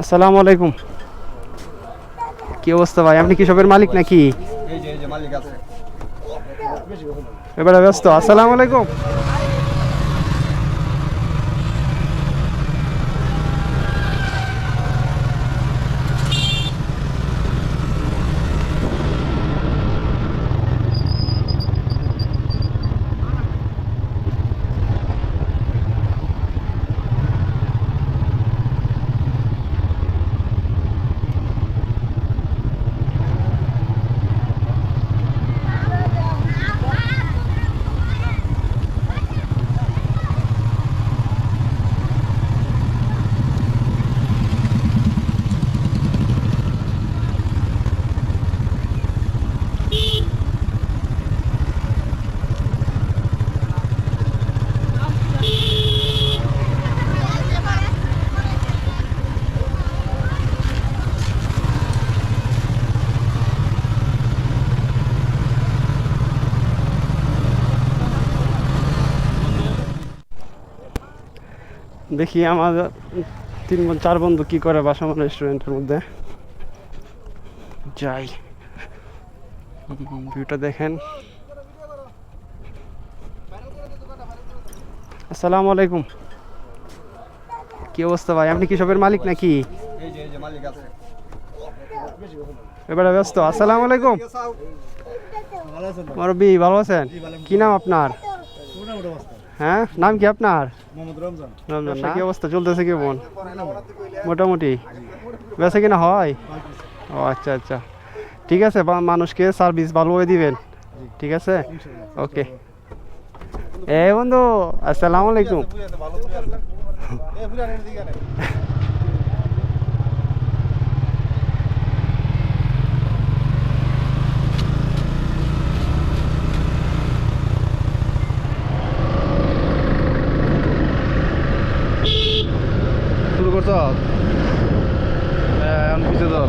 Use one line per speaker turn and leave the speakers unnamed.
আসসালামু আলাইকুম। কি অবস্থা ভাই? আপনি কি শপের মালিক নাকি?
এই যে এই যে মালিক আছে।
এবারে ব্যস্ত। আসসালামু আলাইকুম। দেখি আমার তিন চার বন্ধু কি করে বাসামান রেস্টুরেন্টের মধ্যে। যাই। ভিউটা দেখেন। আসসালামু আলাইকুম। কি অবস্থা ভাই? আপনি কি শপের মালিক নাকি? এবারে ব্যস্ত। আসসালামু আলাইকুম। মুরব্বী, ভালো আছেন? কি নাম আপনার? হ্যাঁ নাম কি আপনার?
মোহাম্মদ রমজান?
কি অবস্থা? চলতেছে কেমন মোটামুটি। বেছে কিনা হয়? ও আচ্ছা আচ্ছা। ঠিক আছে বা মানুষকে সার্ভিস ভালোভাবে দিবেন। ঠিক আছে? ওকে এ বন্ধু আসসালামু আলাইকুম। শুরু করছ এখন পিছিয়ে ধর